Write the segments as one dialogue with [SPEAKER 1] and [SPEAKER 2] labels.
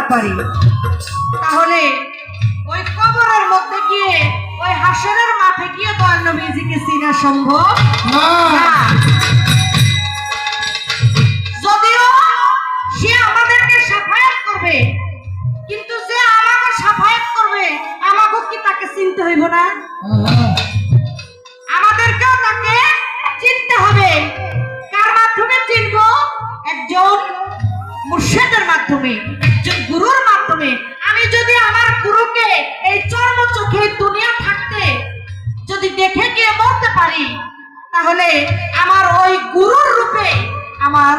[SPEAKER 1] পারি। তাহলে ওই কবরের মধ্যে গিয়ে ওই হাসরের মাঠে গিয়ে নবীজিকে চিনা সম্ভব?
[SPEAKER 2] না।
[SPEAKER 1] না। যদিও সে আমাদেরকে সাফায়াত করবে কিন্তু যে আমাকে সাফায়াত করবে আমাকে কি তাকে চিনতে হইব না? আমাদেরকেও তাকে চিনতে হবে। কার মাধ্যমে চিনব? একজন মুর্শেদের মাধ্যমে। তাহলে আমার ওই গুরুর রূপে আমার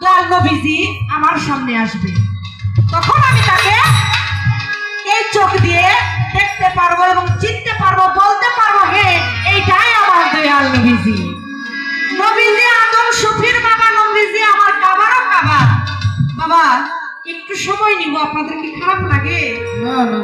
[SPEAKER 1] দয়াল নবীজি আমার সামনে আসবে। তখন আমি তাকে এই চোখ দিয়ে দেখতে পারব এবং চিনতে পারব, বলতে পারব, হে, এইটাই আমার দয়াল নবীজি। নবীজি আদম, সুফির বাবা, নবীজি আমার কাবারও কাবা। বাবা, একটু সময় নিব, আপনাদের কি খারাপ লাগে?
[SPEAKER 2] না না।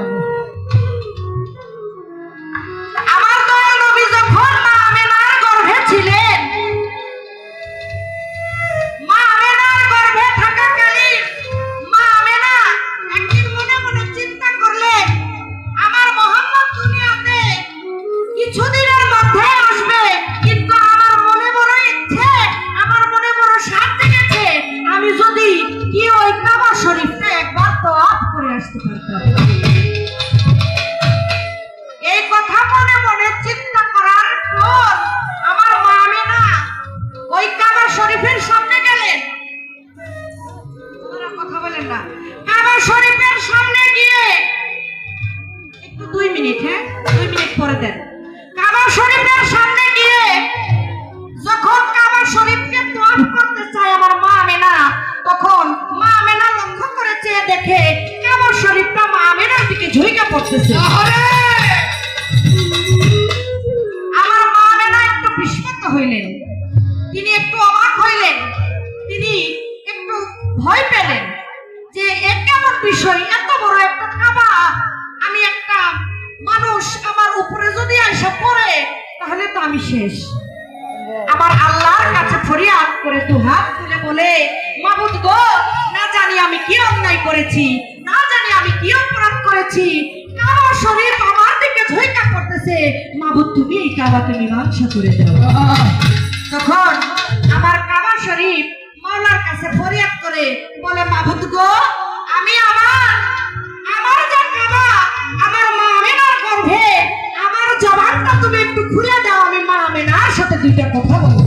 [SPEAKER 1] আসতে পারতাম এই কথা মনে মনে দুই মিনিট হ্যাঁ? দেন। কাবা শরীফের সামনে গিয়ে যখন কাবা শরীফকে তোয়াফ করতে চায় আমার মা আমেনা, তখন মা আমেনা লক্ষ্য করে দেখে ঝুঁকে পড়তেছে। আমার মা আমেনা একটু বিস্মিত হইলেন। তিনি একটু অবাক হইলেন। তিনি একটু ভয় পেলেন যে এ কেমন বিষয় এত বড় একটা কাবা। আমি একটা মানুষ আমার উপরে যদি এসে পড়ে তাহলে তো আমি শেষ। আমার আল্লাহর কাছে ফরিয়াদ করে দু হাত তুলে বলে মাবুদ গো জানি আমি কি অন্যায় করেছি, না জানি আমি কি অপরাধ করেছি। কাবা শরীফ আমার দিকে ঝইকা করতেছে মাবুদ তুমি এই কাবাকে মীমাংসা করে দাও। তখন আমার কাবা শরীফ মাওলার কাছে ফরিয়াদ করে, বলে মাবুদ গো, আমি আমার আমার যে কাবা, আমার মা আমেনার গর্ভে আমার জবানটা তুমি একটু খুলে দাও, আমি মা আমেনার সাথে দুইটা কথা বলব।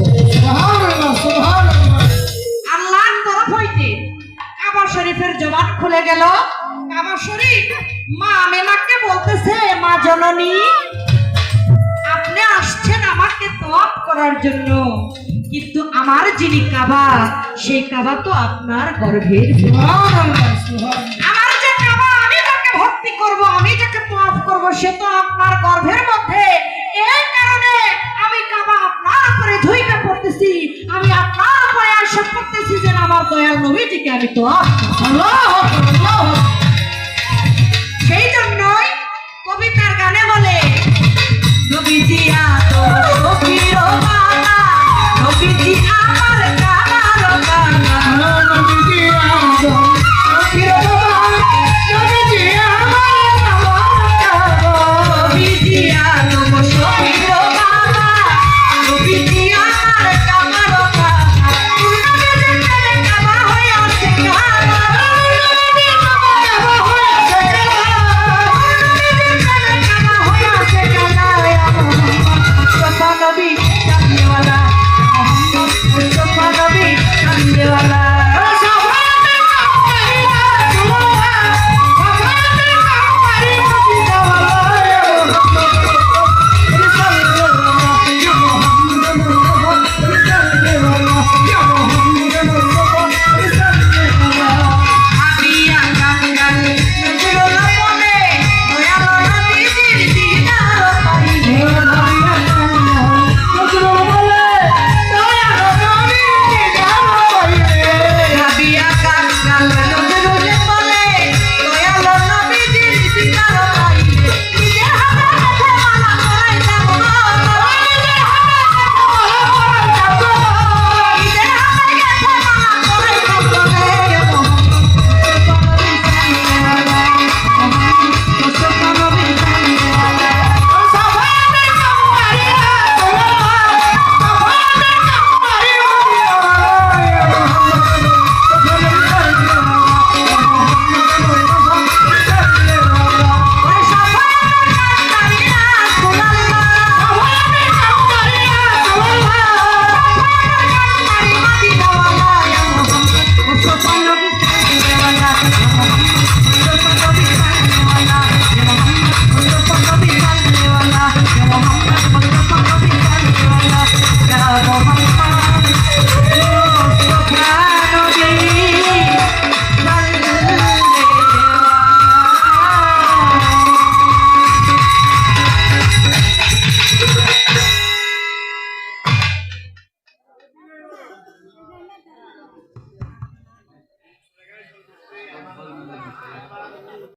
[SPEAKER 1] শরীফের জবান খুলে গেল। কাবা শরীফ, মা আমেনাকে বলতেছে, মা জননী, আপনি আসছেন আমাকে তপ করার জন্য। কিন্তু আমার যিনি কাবা, সেই কাবা তো আপনার গর্ভের আমার যে কাবা, আমি যাকে ভক্তি করব, আমি যাকে তওয়াফ করব, সে তো আপনার গর্ভের মধ্যে আমি
[SPEAKER 2] তো
[SPEAKER 1] সেই জন্যই কবিতার গানে বলে নবীজি আদর Dios,